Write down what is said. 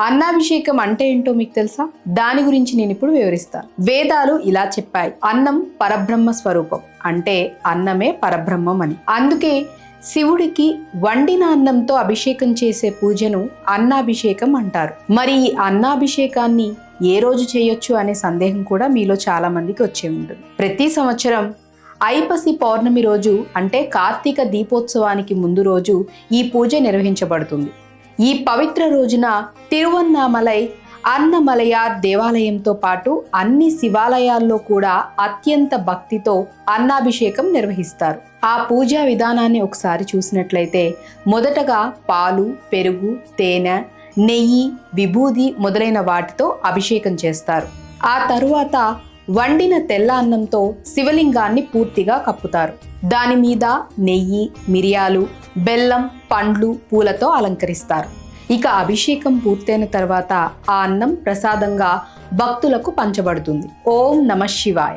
అన్నాభిషేకం అంటే ఏంటో మీకు తెలుసా? దాని గురించి నేను ఇప్పుడు వివరిస్తాను వేదాలు ఇలా చెప్పాయి. అన్నం పరబ్రహ్మ స్వరూపం. అంటే అన్నమే పరబ్రహ్మం అని అందుకే శివుడికి వండిన అన్నంతో అభిషేకం చేసే పూజను అన్నాభిషేకం అంటారు. మరి ఈ అన్నాభిషేకాన్ని ఏ రోజు చేయొచ్చు అనే సందేహం కూడా మీలో చాలా మందికి వచ్చే ఉంటుంది. ప్రతి సంవత్సరం ఐపసి పౌర్ణమి రోజు అంటే కార్తీక దీపోత్సవానికి ముందు రోజు ఈ పూజ నిర్వహించబడుతుంది. ఈ పవిత్ర రోజున తిరువన్నామలై అన్నమలయార్ దేవాలయంతో పాటు అన్ని శివాలయాల్లో కూడా అత్యంత భక్తితో అన్నాభిషేకం నిర్వహిస్తారు. ఆ పూజా విధానాన్ని ఒకసారి చూసినట్లయితే మొదటగా పాలు పెరుగు తేనె నెయ్యి విభూది మొదలైన వాటితో అభిషేకం చేస్తారు. ఆ తరువాత వండిన తెల్ల అన్నంతో శివలింగాన్ని పూర్తిగా కప్పుతారు. దాని మీద నెయ్యి మిరియాలు బెల్లం పండ్లు పూలతో అలంకరిస్తారు. ఇక అభిషేకం పూర్తయిన తర్వాత ఆ అన్నం ప్రసాదంగా భక్తులకు పంచబడుతుంది. ఓం నమ శివాయ.